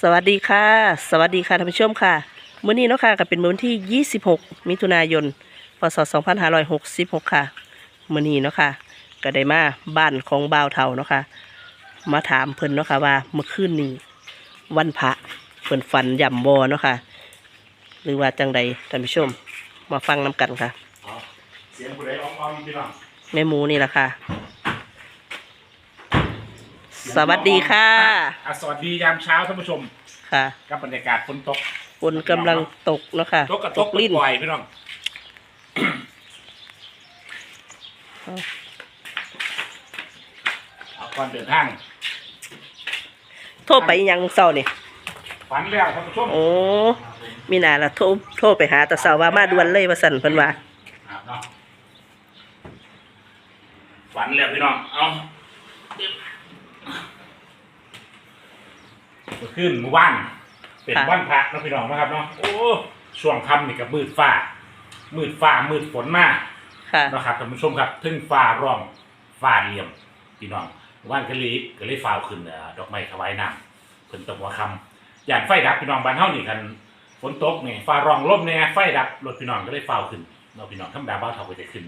สวัสดีค่ะ สวัสดีค่ะท่านผู้ชมค่ะมื้อนี้เนาะค่ะก็เป็นมื้อวันที่ 26 มิถุนายน พศ 2566 ค่ะมื้อนี้เนาะค่ะก็ได้มาบ้านของบ่าวเฒ่าเนาะค่ะมาถามเพิ่นเนาะค่ะว่าเมื่อคืนนี้วันพระเพิ่นฝันย่ำบ่เนาะค่ะหรือว่าจังใดท่านผู้ชมมาฟังนํกันค่ะเอาเสียงผู้ใดอ้อมๆพี่น้องแม่หมูนี่ล่ะค่ะ สวัสดีค่ะ อะสวัสดียามเช้าท่านผู้ชมค่ะกับบรรยากาศฝนตกฝนกำลังตกเนาะค่ะตกกับตกลิ้นปล่อยๆพี่น้องเอาก่อนเดินทางโทรไปอีหยังเศร้านี่ฝันแล้วท่านผู้ชมโอ้มีหนาละโทรโทรไปหาแต่เศร้าว่ามาด่วนเลยว่าสั่นเพิ่นว่าครับเนาะฝันแล้วพี่น้องเอา เมื่อคืนเมื่อวานเป็นค่ะ วันพระเนาะพี่น้องนะครับเนาะโอ้ช่วงค่ำนี่กับมืดฟ้า มืดฟ้ามืดฝนมากค่ะ นะครับท่านผู้ชมครับทึ่งฟ้าร้องฟ้าเหลี่ยมพี่น้องว่านกะลีกะลีฟ้าวขึ้นเอ่อดอกไม้ถวายน้ำเพิ่นตกหัวคำอย่างไฟดับพี่น้องบ้านเฮานี่กันฝนตกนี่ฟ้าร้องลมแน่ไฟดับรถพี่น้องก็เลยฟ้าวขึ้นเนาะพี่น้องธรรมดาบ้านเขาก็จะขึ้น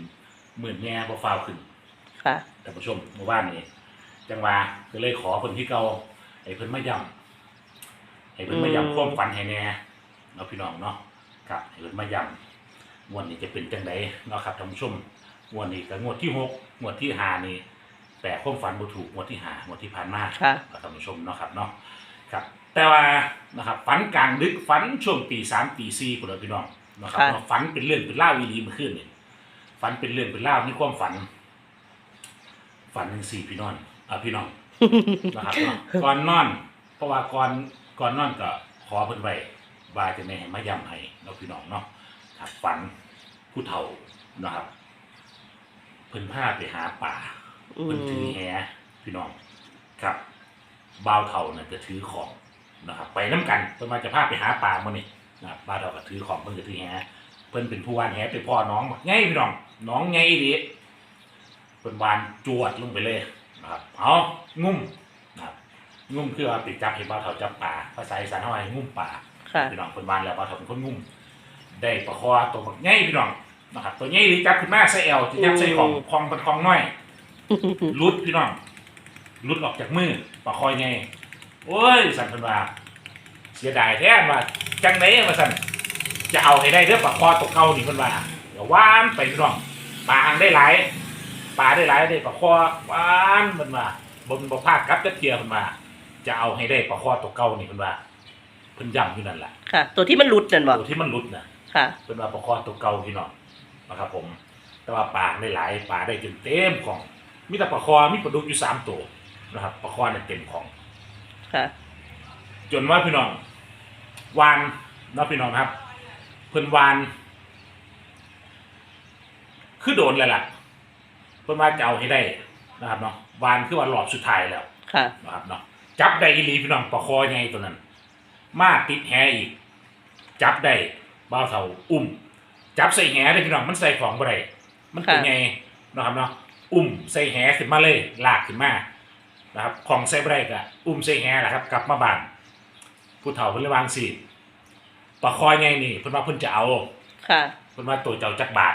หมื่นแน่บ่ฟ้าวขึ้น ค่ะ ท่านผู้ชมเมื่อวานนี้จังหวะก็เลยขอเพิ่นที่เก่าให้เพิ่นมาย้ำ ให้เพิ่นมาอืมย้ำความฝันให้แน่เนาะพี่น้องเนาะครับให้เพิ่นมาย้ำงวดนี้จะเป็นจังไดเนาะครับท่านผู้ชมงวดนี้ก็งวดที่หกงวดที่ห้านี่แต่ความฝันบ่ถูกงวดที่ห้างวดที่ผ่านมาค่ะท่านผู้ชมเนาะครับเนาะครับ แต่ว่านะครับฝันกลางดึกฝันช่วงตีสามตีสี่พุ่นล่ะพี่น้องนะครับค่ะ เนาะฝันเป็นเรื่องเป็นเล่าวอีหลีเมื่อคืนนี่ฝันเป็นเรื่องเป็นเล่าวนี่ความฝัน ฝันหนึ่งสี่พี่นอนอ่าพี่น้อง นะครับเนาะก่อนนอน เพราะว่าก่อน ก่อนนอนก็ขอเพิ่นไว้ว่าจะไม่ให้มาย้ำให้เราะพี่น้องเนาะครับฝันผู้เฒ่านะครับ เพิ่นพาไปหาป่าอืเพิ่นถือแหพี่น้องครับบ่าวเฒ่าน่ะจะถือของนะครับ ไปน้กันเพิ่นมาจะพาไปหาป่ามื้อนี้นะครับบ่าวเฒ่าก็ถือของเพิ่นก็ถือแหเพิ่นเป็นผู้ว่านแหไปพ่อน้องไงพี่น้องน้องไงอีเพิ่นวานจวดลงไปเลยนะครับเอางุ่ม งุ่มคือว่าไปจับเห็นบ่าวเฒ่าจับป่าภาษาอีสานเฮาให้งุ่มป่าค่ะ พี่น้องเพิ่นวานแล้วบ่าวเฒ่าเป็นคนงุ่มได้ปลาคอตัวบักใหญ่พี่น้องนะครับตัวใหญ่อีหลีจับขึ้นมาใส่แอวสิจับใส่ของคองเป็นคองน้อยรุดพี่น้องรุดออกจากมือปลาคอยไงโอ้ยสันเพันว่าเสียดายแท้ว่าจังไหนมาสันจะเอาให้ได้เด้อปลาคอตัวเก่านี่เพันว่าเดี๋ยวว่านไปพี่น้องปลาหางได้หลายปลาได้หลายได้ปลาคอว่านเพันว่าบนบ่พลาดกับจะเทียเพันว่า จะเอาให้ได้ปลาคอตัวเก่านี่เพันว่าเพิ่นย้ำอยู่นั่นแหละค่ะ ตัวที่มันหลุดนั่นบ่ตัวที่มันรุดนะค่ะเป็นว่าปลาคอตัวเก่าพี่น้องนะครับ ผม แต่ว่าปลาได้หลายปลาได้จนเต็มของมีแต่ปลาคอมีปลาดุกอยู่สามตัวนะครับปลาคอเนี่ยเต็มของ ค่ะ จนว่าพี่น้องวานเนาะพี่น้องครับ เพิ่นวานคือโดนเลยล่ะเพิ่นว่าจะเอาให้ได้นะครับเนาะวานคือว่าหลอดสุดท้ายแล้วค่ะ นะครับเนาะ จับได้อีหลีพี่น้องปลาคอไงตัวนั้น มาติดแหอีก จับได้บ้าวเท่าอุ้ม จับใส่แหเลยพี่น้องมันใส่ของบ่ได้มันตัวค่ะไงนะครับเนาะอุ้มใส่แหขึ้นมาเลยลากขึ้นมานะครับของใส่บ่ได้ก็อุ้มใส่แหแหละครับ กลับมาบ้านผู้เฒ่าเพิ่นเลยวางสิปลาคอไงนี่เพิ่นว่าเพิ่นจะเอาค่ะเพิ่นว่าตัวเจ้าจักบาท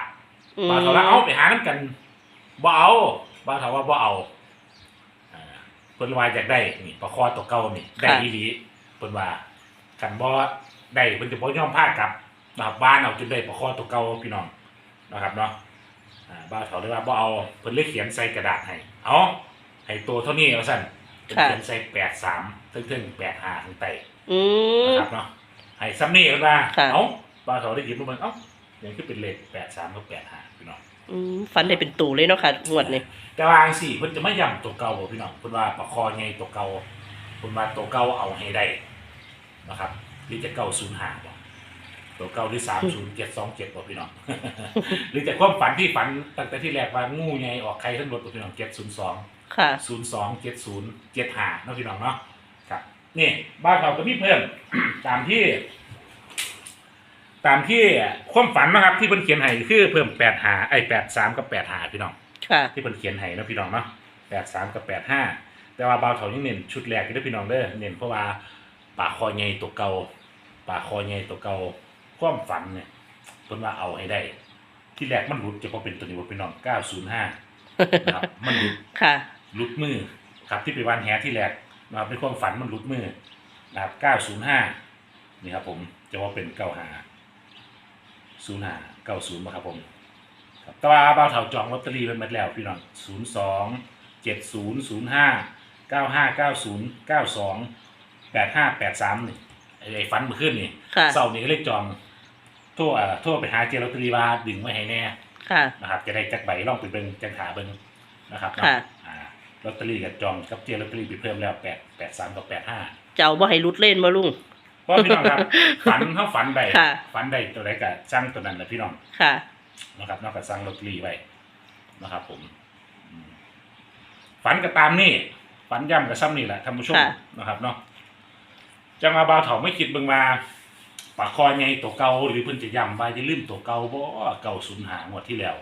อืม บ่าวเฒ่าว่าเอาไปหาน้ำกันบ่เอาบ่าวเฒ่าว่าบ่เอาอ่าเพิ่นว่าอยากได้นี่ปลาคอตัวเก่านี่ได้อีหลีเพิ่นว่ากันบ่ได้เพิ่นจะบ่ยอมพากลับนะครับบ้านเอาจนได้ปลาคอตัวเก่าพี่น้องนะครับเนาะอ่าบ่าวเฒ่าเลยว่าบ่เอาเพิ่นเลยเขียนใส่กระดาษให้เอาให้ตัวเท่านี้ว่าซั่นเพิ่นค่ะเขียนใส่83ถึงๆ85ถึงไตอืมนะครับเนาะให้ซ้ำนี่เพิ่นว่าค่ะเอ้าบ่าวเฒ่าได้หยิบมาเบิ่งเอ้ายังคือเป็นเลข83กับ85พี่น้อง อืมฝันได้เป็นตูเลยเนาะค่ะงวดนี้แต่ว่าอังสี่เพิ่นจะไม่ย่ำตัวเก่าบ่พี่น้องเพิ่นว่าประคอไงตัวเก่าเพิ่นว่าตัวเก่าเอาให้ได้นะครับหรือจะเก่าศูนย์หาบ่ตัวเก่าหรือสามศูนย์เจ็ดสองเจ็ดบ่พี่น้อง หรือจะความฝันที่ฝันตั้งแต่ที่แรกว่างูไงออกใครทั้งหมดบ่พี่น้องเจ็ดศูนย์สองค่ะ ศูนย์สองเจ็ดศูนย์เจ็ดห้าเนาะพี่น้องเนาะครับนี่บ้านเราก็มีเพิ่ม ตามที่ ตามที่ความฝันนะครับ ที่เพิ่นเขียนให้คือเพิ่มแปดหาไอ้แปดสามกับแปดหาพี่น้อง ค่ะที่เพิ่นเขียนให้เนาะพี่น้องเนาะแปดสามกับแปดห้าแต่ว่าบ่าวเถายังเน้นชุดแรกที่ได้อพี่น้องเด้อเน้นเพราะว่าปปลาคอใหญ่ตัวเก่าปลาคอใหญ่ตัวเก่าความฝันเนี่ยเพิ่นว่าเอาให้ได้ ที่แรกมันหลุดจะพอเป็นตัวนี้ว่าเป็นน้อง905นะครับมันหลุด ค่ะหลุดมือครับที่ไปวันแหที่แรกนะครับในความฝันมันหลุดมือนะครับ 905 นี่ครับผมจะว่าเป็น 95 05 90นะครับผมครับแต่ว่าบ่าวเฒ่าจองลอตเตอรี่ไว้หมดแล้วพี่น้อง02 70 05 95 90 92 85 83นี่ไอ้ไอ้ฟันเมื่อคืนนี่ค่ะ เสาร์นี้ก็เลยจองโทั่วอ่าโทั่วไปหาเจลอตเตอรี่ว่าดึงไว้ให้แน่ ค่ะ นะครับจะได้จักใบล่องไปเบิ่งจังขาเบิ่งนะครับค่ะ อ่าลอตเตอรี่กับจองกับเจลอตเตอรี่ไปเพิ่มแล้วแปดแปดสามกับแปดห้าเจ้าบ่ให้รุดเล่นบ่ลุงเพ ราะพี่น้องครับ ฝันเขาฝันใดค่ะ ฝันใดตัวใดก็สร้างตัวนั้นแหละพี่น้องค่ะ นะครับนอกจากสร้างลอตเตอรี่ไว้นะครับ ผมอืมฝันก็ตามนี่ฝันย่ำกับซ้ำนี่แหละท่านผู้ชมค่ะ นะครับเนาะจะมาบาวเถาไม่คิดเบิ่งมาปากคอไงตัวเก่าหรือเพิ่นจะย่ำว่าจะลืมตัวเก่าบ่เก่าศูนย์หางวดที่แล้ว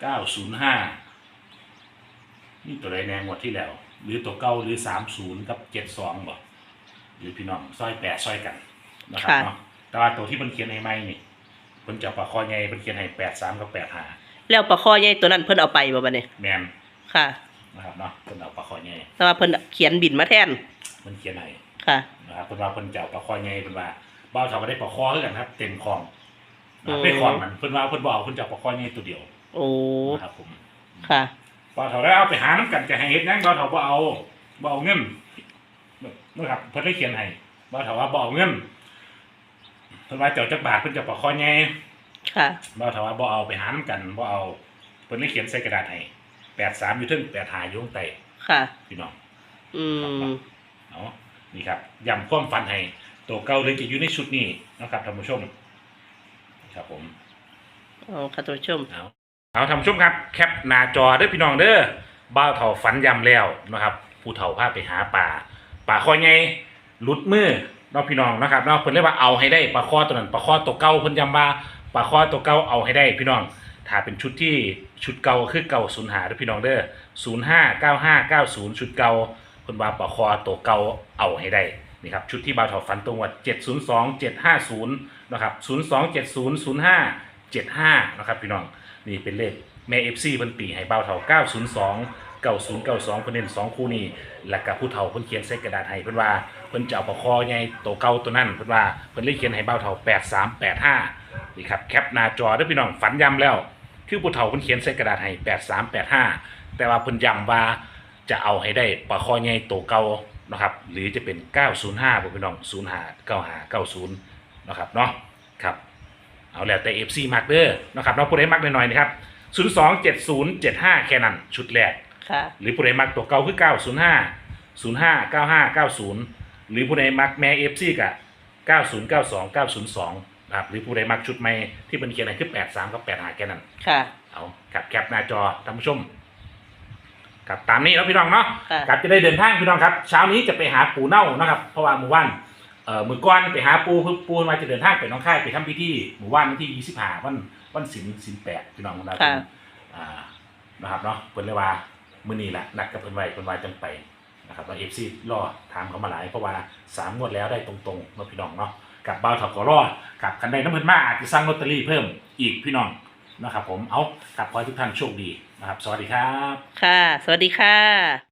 เก้าศูนย์ห้านี่ตัวใดแนงวดที่แล้ว หรือตัวเก่าหรือสามศูนย์กับเจ็ดสองบ่ หรือพี่น้องซอยแปดซอยกันนะครับค่ะ เนาะแต่ว่าตัวที่เพิ่นเขียนให้ไม่นี่เพิ่นจะปากคอไงเพิ่นเขียนให้แปดสามกับแปดห้าแล้วปลาคอใหญ่ตัวนั้นเพิ่นเอาไปบ่บัดนี้แมนค่ะ นะครับเนาะเพิ่นเอาปากคอไงแต่ว่าเพิ่นเขียนบินมาแทนเพิ่นเขียนให้ค่ะนะครับเพิ่นว่าเพิ่นจะเอาปลาคอไงเพิ่นว่าบ้าวเขาก็ได้ปลาคอคือกันครับ เต็มคลองนะอืมเป็นคลองมันเพิ่นว่าเพิ่นบ่เอาเพิ่นจะเอาปลาคอไงตัวเดียวโอ้นะครับผม ค่ะบ้าวเขาได้เอาไปหาน้ำกันจะให้เฮ็ดหยังบ้าวเขาบ่เอาบ่เอาเงิน นะครับเพิ่นได้เขียนให้บ้าวเขาว่าบ่เอาเงินเพิ่นว่าเจ้าจักบาทเพิ่นจะเอาปลาคอไงค่ะบ้าวเขาว่าบ่เอาไปหาน้ำกันบ่เอาเพิ่นได้เขียนใส่กระดาษให้83อยู่เทึง85อยู่ข้างใต้ค่ะ พี่น้องอืมเอานี่ครับย้ำความฝันให้ตัวเก่าเลยจะอยู่ในชุดนี้นะครับท่านผู้ชม ครับผมเอาค่ะท่านผู้ชม เอาเอาท่านผู้ชมครับ แคปหน้าจอเด้อพี่น้องเด้อบ้าวเถาฝันย้ำแล้วนะครับ ผู้เฒ่าพาไปหาป่า ป่าคอไงหลุดมือเนาะพี่น้องนะครับเนาะเพิ่นเรียกว่าเอาให้ได้ปลาคอตัวนั้นปลาคอตัวเก่าเพิ่นย้ำว่าปลาคอตัวเก่าเอาให้ได้ พี่น้องถ้าเป็นชุดที่ชุดเก่าคือเก่าศูนย์หาเด้อพี่น้องเด้อศูนย์ห้าเก้าห้าเก้าศูนย์ชุดเก่าเพิ่นว่าปลาคอตัวเก่าเอาให้ได้นี่ครับชุดที่บ่าวเถาฝันตรงวัดเจ็ดศูนย์สองเจ็ดห้าศูนย์นะครับศูนย์สองเจ็ดศูนย์ศูนย์ห้าเจ็ดห้านะครับพี่น้องนี่เป็นเลขแม่เอฟซีเพิ่นปีให้เบา เท่า902 9092เพิ่นเน้น2คู่นี้แล้วก็ผู้เฒ่าเพิ่นเขียนใส่กระดาษให้เพิ่นว่าเพิ่นจะเอาประคอใหญ่ตัวเก่าตัวนั้นเพิ่นว่าเพิ่นเลยเขียนให้เบาเท่า8385นี่ครับแคปหน้าจอเด้อพี่น้องฝันย้ำแล้ว คือผู้เฒ่าเพิ่นเขียนใส่กระดาษให้8385แต่ว่าเพิ่นย้ำว่าจะเอาให้ได้ประคอใหญ่ตัวเก่านะครับหรือจะเป็น 905บ่พี่น้อง05 95 90นะครับเนาะครับเอาแล้วแต่ FC มักเด้อนะครับเนาะผู้ใดมักหน่อยๆนะครับ 027075 แค่นั้น ชุดแรก ค่ะ หรือผู้ใดมักตัวเก่าคือ 905 05 95 90 หรือผู้ใดมักแม่ FC กับ90 92 902นะครับหรือผู้ใดมักชุดใหม่ที่เป็นเขียนให้คือ83กับ85แค่นั้น ค่ะ เอาครับแคปหน้าจอท่านผู้ชมครับตามนี้แล้วพี่น้องเนาะค่ะ ครับจะได้เดินทางพี่น้องครับ เช้านี้จะไปหาปูเน่านะครับเพราะว่าหมู่บ้านเอ่อมือก้อนไปหาปูเพื่อปูมาจะเดินทางไปหน้องค่ายไปทำพิธีหมู่บ้านวันที่ยี่สิบห้าวันวันศิลศิลแปดพี่น้องนะค่ะ อ่านะครับเนาะเพิ่นเลยว่า มือนี้แหละนัดกับเพิ่นไว้เพิ่นว่าจังไปนะครับเรา FC รอถามเขามาหลายเพราะว่าสามงวดแล้วได้ตรงๆเนาะพี่น้องเนาะกับบ้าวถักก็รอดกับกันได้น้ำเพิ่นมาอาจจะสั่งลอตเตอรี่เพิ่มอีกพี่น้องนะครับ ผมเอากับขอให้ทุกท่านโชคดีนะครับ สวัสดีครับ ค่ะ สวัสดีค่ะ